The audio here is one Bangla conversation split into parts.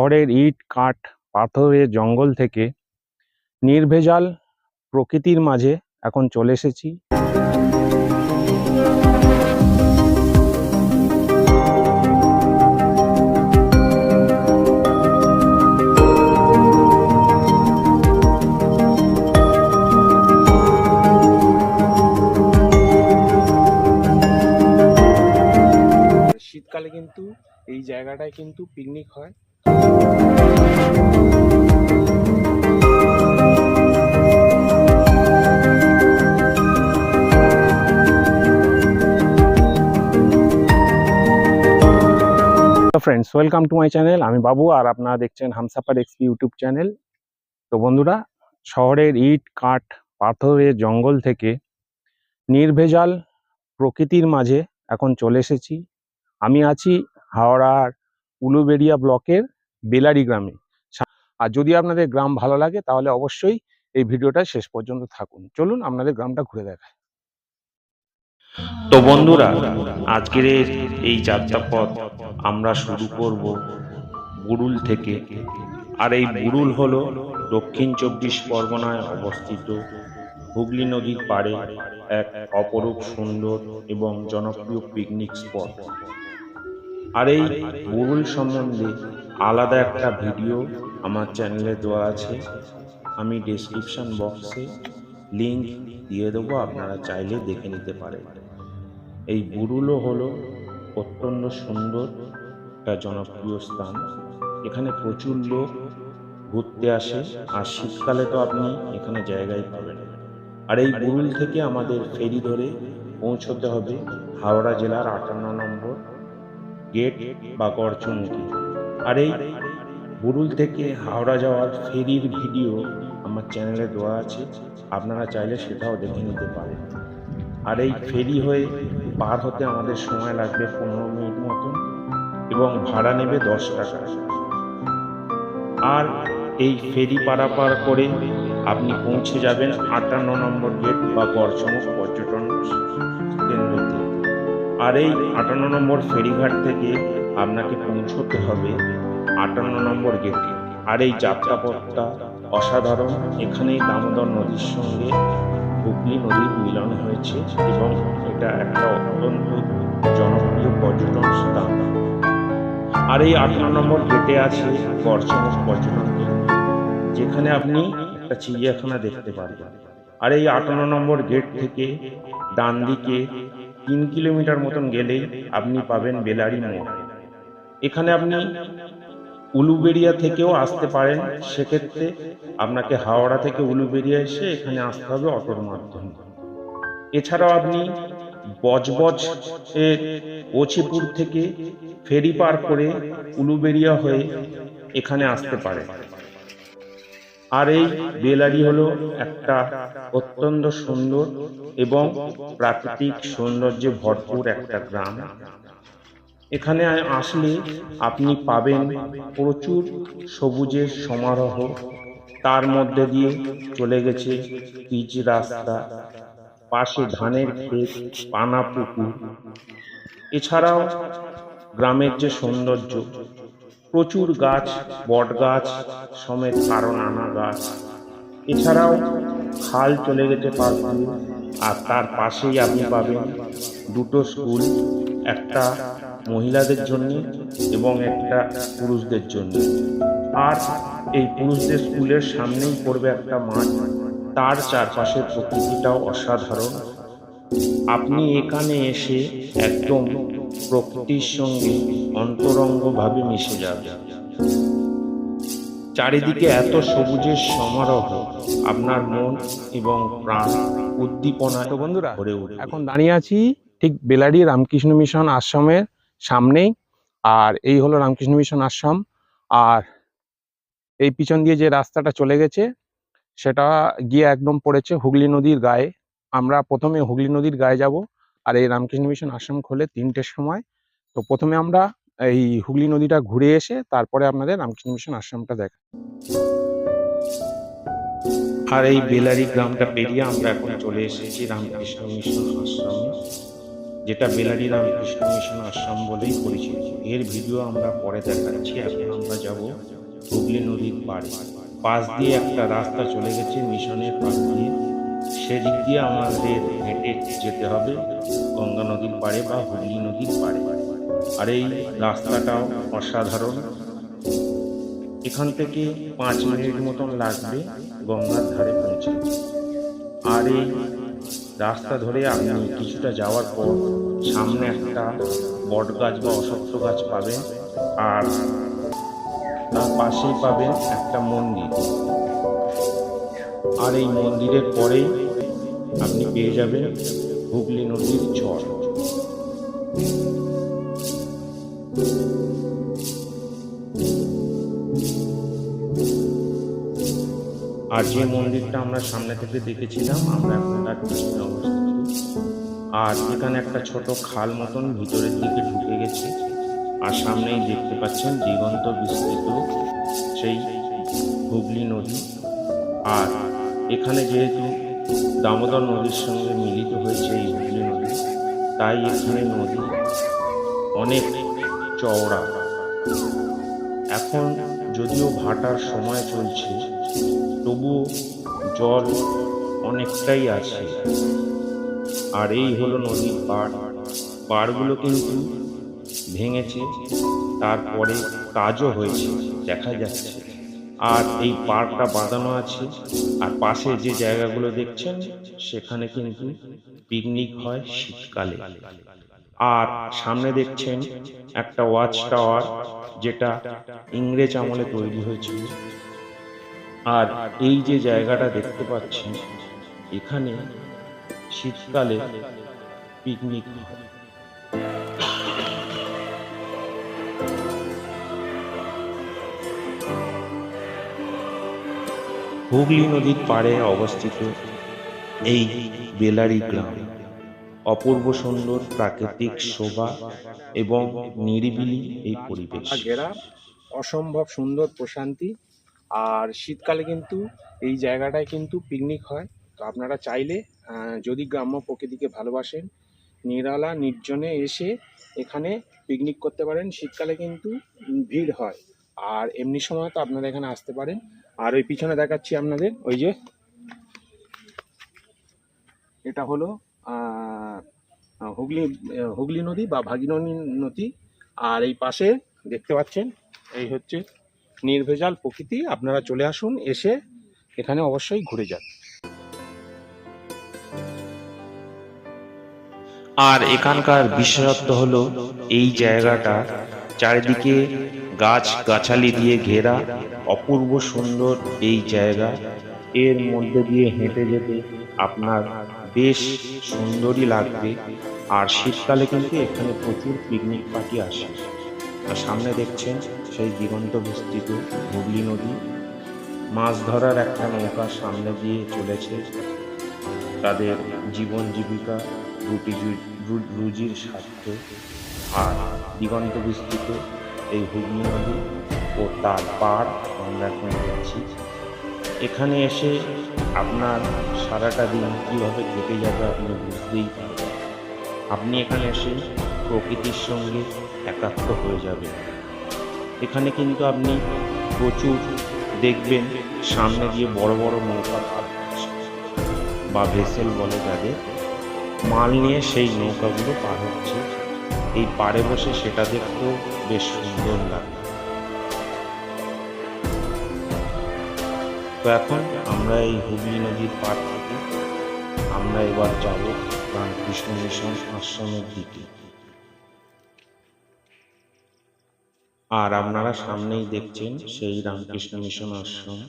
শহরের ইট কাঠ পাথরের জঙ্গল থেকে নির্ভেজাল প্রকৃতির মাঝে এখন চলে এসেছি। জায়গাটায় কিন্তু পিকনিক হয়। Friends welcome to my channel আমি বাবু আর আপনারা দেখছেন হামসাফার এক্সপি ইউটিউব চ্যানেল তো বন্ধুরা, শহরের ইট, কাঠ, পাথরের জঙ্গল থেকে নির্ভেজাল প্রকৃতির মাঝে এখন চলে এসেছি। আমি আছি হাওড়ার উলুবেড়িয়া ব্লকের বেলারি গ্রামে। আর যদি আপনাদের গ্রাম ভালো লাগে, তাহলে অবশ্যই এই ভিডিওটা শেষ পর্যন্ত থাকুন। চলুন আপনাদের গ্রামটা ঘুরে দেখায় তো বন্ধুরা, আজকের এই যাত্রা পথ আমরা শুরু করব বুরুল থেকে। আর এই বুরুল হল দক্ষিণ চব্বিশ পরগনায় অবস্থিত হুগলি নদীর পাড়ে এক অপরূপ সুন্দর এবং জনপ্রিয় পিকনিক স্পট আর এই বুরুল সম্বন্ধে আলাদা একটা ভিডিও আমার চ্যানেলে দেওয়া আছে। আমি ডেসক্রিপশন বক্সে লিংক দিয়ে দেবো, আপনারা চাইলে দেখে নিতে পারেন। এই বুরুলও হলো অত্যন্ত সুন্দর একটা জনপ্রিয় স্থান। এখানে প্রচুর লোক ঘুরতে আসে, আর শীতকালে তো আপনি এখানে জায়গায় পাবেন। আর এই বুরুল থেকে আমাদের ফেরি ধরে পৌঁছতে হবে হাওড়া জেলার আটান্ন গেট বা গড়চুমুখী আর এই বুরুল থেকে হাওড়া যাওয়ার ফেরির ভিডিও আমার চ্যানেলে দেওয়া আছে, আপনারা চাইলে সেটাও দেখে নিতে পারেন। আর এই ফেরি হয়ে পার হতে আমাদের সময় লাগবে পনেরো মিনিট মতন এবং ভাড়া নেবে দশ টাকা। আর এই ফেরি পারাপার করে আপনি পৌঁছে যাবেন আটান্ন নম্বর গেট বা গড়চমুখ পর্যটন কেন্দ্রতে। আর এই আটান্ন নম্বর ফেরিঘাট থেকে আপনাকে পৌঁছতে হবে আটান্ন নম্বর গেটে আর এই যাত্রাপথটা অসাধারণ। এখানেই দামোদর নদীর সঙ্গে হুগলি নদীর মিলন হয়েছে এবং এটা একটা অত্যন্ত জনপ্রিয় পর্যটন স্থান। আর এই আঠারো নম্বর গেটে আছে গড়চমক পর্যটন কেন্দ্র, যেখানে আপনি একটা চিড়িয়াখানা দেখতে পারবেন। আর এই আটান্ন নম্বর গেট থেকে ডান দিকে তিন কিলোমিটার মতন গেলেই আপনি পাবেন বেলারি মোড়। এখানে আপনি উলুবেড়িয়া থেকেও আসতে পারেন। সেক্ষেত্রে আপনাকে হাওড়া থেকে উলুবেড়িয়া এসে এখানে আসতে হবে অটোর মাধ্যমে। এছাড়াও আপনি বজবজ এর ওছিপুর থেকে ফেরি পার করে উলুবেড়িয়া হয়ে এখানে আসতে পারে আর এই বেলারি হলো একটা অত্যন্ত সুন্দর এবং প্রাকৃতিক সৌন্দর্যে ভরপুর একটা গ্রাম। এখানে আসলে আপনি পাবেন প্রচুর সবুজের সমারোহ। তার মধ্যে দিয়ে চলে গেছে পিচ রাস্তা, পাশে ধানের ক্ষেত, পানা পুকুর। এছাড়াও গ্রামের যে সৌন্দর্য প্রচুর গাছ, বট গাছ, সমেত আরও নানা গাছ। এছাড়াও খাল চলে গেছে পাশ আর তার পাশেই আপনি পাবেন দুটো স্কুল, একটা মহিলাদের জন্য এবং একটা পুরুষদের জন্য। আর এই পুরুষদের স্কুলের সামনেই পড়বে একটা মাঠ, তার চারপাশের প্রকৃতিটাও অসাধারণ। আপনি এখানে এসে একদম প্রকৃতির সঙ্গে অন্তরঙ্গভাবে মিশে যাবে। চারিদিকে এত সবুজের সমারোহ আপনার মন এবং প্রাণ উদ্দীপনায় তো বন্ধুরা এখন দাঁড়িয়ে আছি ঠিক বেলারি রামকৃষ্ণ মিশন আশ্রমের সামনেই আর এই হলো রামকৃষ্ণ মিশন আশ্রম। আর এই পিছন দিয়ে যে রাস্তাটা চলে গেছে সেটা গিয়ে একদম পড়েছে হুগলি নদীর গায়ে। আমরা প্রথমে হুগলি নদীর গায়ে যাব আর এই রামকৃষ্ণ মিশন আশ্রম খোলে তিনটের সময়। তো প্রথমে আমরা এই হুগলি নদীটা ঘুরে এসে তারপরে আপনাদের রামকৃষ্ণ মিশন আশ্রমটা দেখা। আর এই বেলারি গ্রামটা পেরিয়ে আমরা এখন চলে এসেছি রামকৃষ্ণ মিশন আশ্রমে, যেটা বেলারি রামকৃষ্ণ মিশন আশ্রম বলেই পরিচিত। এর ভিডিও আমরা পরে দেখাচ্ছি, এখন আমরা যাব হুগলি নদীর পাড়ে। পাশ দিয়ে একটা রাস্তা চলে গেছে মিশনের পাশ দিয়ে। সেদিক দিয়ে আমাদের হেঁটে যেতে হবে। গঙ্গা নদীর পাড়ে বা হুগলি নদীর পাড়ে। আর এই রাস্তাটাও অসাধারণ। এখান থেকে পাঁচ মিনিট মতন লাগবে গঙ্গার ধারে পৌঁছে। আর এই রাস্তা ধরে আপনি কিছুটা যাওয়ার পর সামনে একটা বট গাছ বা অশ্বত্থ গাছ পাবেন। আর তার পাশেই পাবেন একটা মন্দির। আর এই মন্দিরের পরেই আপনি পেয়ে যাবেন হুগলি নদীর চর আর যে মন্দিরটা আমরা সামনে থেকে দেখেছিলাম, আমরা এখন তার পিছনে অবস্থিত। আর এখানে একটা ছোট খাল মতন ভিতরের দিকে ঢুকে গেছে। আর সামনেই দেখতে পাচ্ছেন দিগন্ত বিস্তৃত সেই হুগলি নদী। আর এখানে যেহেতু দামোদর নদীর সঙ্গে মিলিত হয়েছে এই হুগলি নদী। তাই এখানে নদী অনেক চওড়া। এখন যদিও ভাটার সময় চলছে, তবুও জল অনেকটাই আছে। আর এই হলো নদীর পাড়। পাড়গুলো কিন্তু ভেঙেছে, তারপরে কাজও হয়েছে, দেখা যাচ্ছে। আর এই পার্কটা বাঁধানো আছে। আর পাশে যে জায়গাগুলো দেখছেন, সেখানে কিন্তু পিকনিক হয় শীতকালে। আর সামনে দেখছেন একটা ওয়াচ টাওয়ার যেটা ইংরেজ আমলে তৈরি হয়েছিল। আর এই যে জায়গাটা দেখতে পাচ্ছেন, এখানে শীতকালে পিকনিক হয়। হুগলি নদীর পাড়ে অবস্থিত এই বেলারি গ্রাম। অপূর্ব সুন্দর প্রাকৃতিক শোভা এবং নিরিবিলি এই পরিবেশ। ঘেরা, অসম্ভব সুন্দর প্রশান্তি। আর শীতকালে কিন্তু এই জায়গাটায় কিন্তু পিকনিক হয়। তো আপনারা চাইলে যদি গ্রাম্য প্রকৃতিকে ভালোবাসেন, নিরালা নির্জনে এসে এখানে পিকনিক করতে পারেন। শীতকালে কিন্তু ভিড় হয়। আর এমনি সময় তো আপনারা এখানে আসতে পারেন। আর ওই পিছনে দেখাচ্ছি আপনাদের, ওই যে এটা হলো হুগলি হুগলি নদী বা ভাগীরথী নদী। আর এই পাশে দেখতে পাচ্ছেন, এই হচ্ছে নির্ভেজাল প্রকৃতি। আপনারা চলে আসুন, এসে এখানে অবশ্যই ঘুরে যান। আর এখানকার বিশেষত্ব হলো এই জায়গাটা চারিদিকে গাছ গাছালি দিয়ে ঘেরা, অপূর্ব সুন্দর এই জায়গা। এর মধ্যে দিয়ে হেঁটে যেতে আপনার বেশ সুন্দরই লাগবে। আর শীতকালে কিন্তু এখানে প্রচুর পিকনিক পার্টি আসে। আর সামনে দেখছেন সেই দিগন্ত বিস্তৃত হুগলি নদী। মাছ ধরার একটা নৌকা সামনে দিয়ে চলেছে। তাদের জীবন জীবিকা, রুটি রুজির স্বার্থে। আর দিগন্ত বিস্তৃত এই হুগলি নদী ও তার পার আমরা এখন দেখছি। এখানে এসে আপনার সারাটা দিন কীভাবে কেটে যাবে আপনি বুঝতেই পারবেন। আপনি এখানে এসে প্রকৃতির সঙ্গে একাত্ম হয়ে যাবেন। এখানে কিন্তু আপনি প্রচুর দেখবেন সামনে দিয়ে বড় বড় নৌকা বা ভেসেল বলে যাদের মাল নিয়ে সেই নৌকাগুলো পার হচ্ছে। এই পাড়ে বসে সেটা দেখতেও বেশ সুন্দর লাগে। তো এখন আমরা এই হুগলি নদীর পার থেকে আমরা এবার যাব রামকৃষ্ণ মিশন আশ্রমের দিকে। আর আপনারা সামনেই দেখছেন সেই রামকৃষ্ণ মিশন আশ্রম।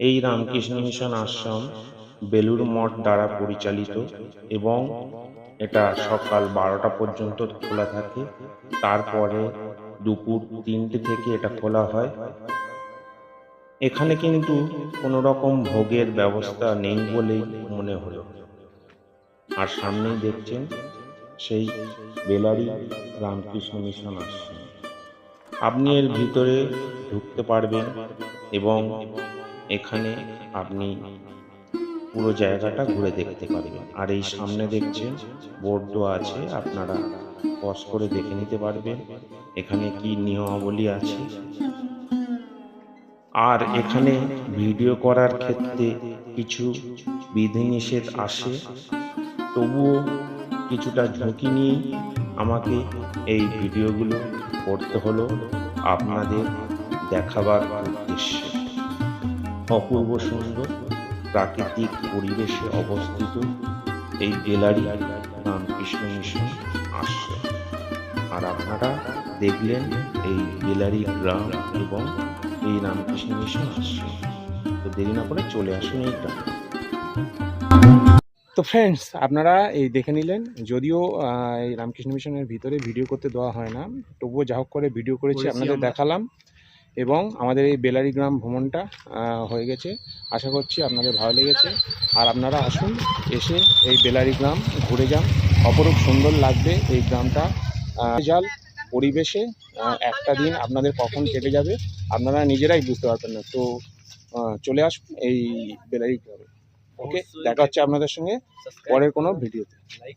এই রামকৃষ্ণ মিশন আশ্রম বেলুর মঠ দ্বারা পরিচালিত এবং এটা সকাল বারোটা পর্যন্ত খোলা থাকে। তারপরে দুপুর তিনটে থেকে এটা খোলা হয়। এখানে কিন্তু কোনো রকম ভোগের ব্যবস্থা নেই বলেই মনে হলো। আর সামনেই দেখছেন সেই বেলারি রামকৃষ্ণ মিশন আশ্রম আপনি এর ভিতরে ঢুকতে পারবেন এবং এখানে আপনি পুরো জায়গাটা ঘুরে দেখতে পারবেন। আর এই সামনে দেখছেন বোর্ডও আছে, আপনারা পজ করে দেখে নিতে পারবেন। এখানে কি নিয়মাবলী আছে? আর এখানে ভিডিও করার ক্ষেত্রে কিছু বিধিনিষেধ আসে। তবুও কিছুটা ঝুঁকি নিয়েই আমাকে এই ভিডিওগুলো করতে হলো আপনাদের দেখাবার উদ্দেশ্যে। অপূর্ব সুন্দর প্রাকৃতিক পরিবেশে অবস্থিত এই বেলারি রামকৃষ্ণ মিশন আশ্রম আর আপনারা দেখলেন এই গ্যালারি গ্রাম এবং এই রামকৃষ্ণ মিশন আশ্রম তো দেরি না করে চলে আসুন এই গ্রামে তো ফ্রেন্ডস আপনারা এই দেখে নিলেন যদিও আহ, এই রামকৃষ্ণ মিশনের ভিতরে ভিডিও করতে দেওয়া হয় না তবুও যা হোক করে ভিডিও করেছি করেছি আপনাদের দেখালাম। এবং আমাদের এই বেলারি গ্রাম ভ্রমণটা হয়ে গেছে। আশা করছি আপনাদের ভালো লেগেছে। আর আপনারা আসুন এসে এই বেলারি গ্রাম ঘুরে যান। অপরূপ সুন্দর লাগবে এই গ্রামটা। জাল পরিবেশে একটা দিন আপনাদের কখন কেটে যাবে আপনারা নিজেরাই বুঝতে পারবেন না। তো চলে আসুন এই বেলারি গ্রামে। ওকে দেখা হচ্ছে আপনাদের সঙ্গে পরের কোনো ভিডিওতে। লাইক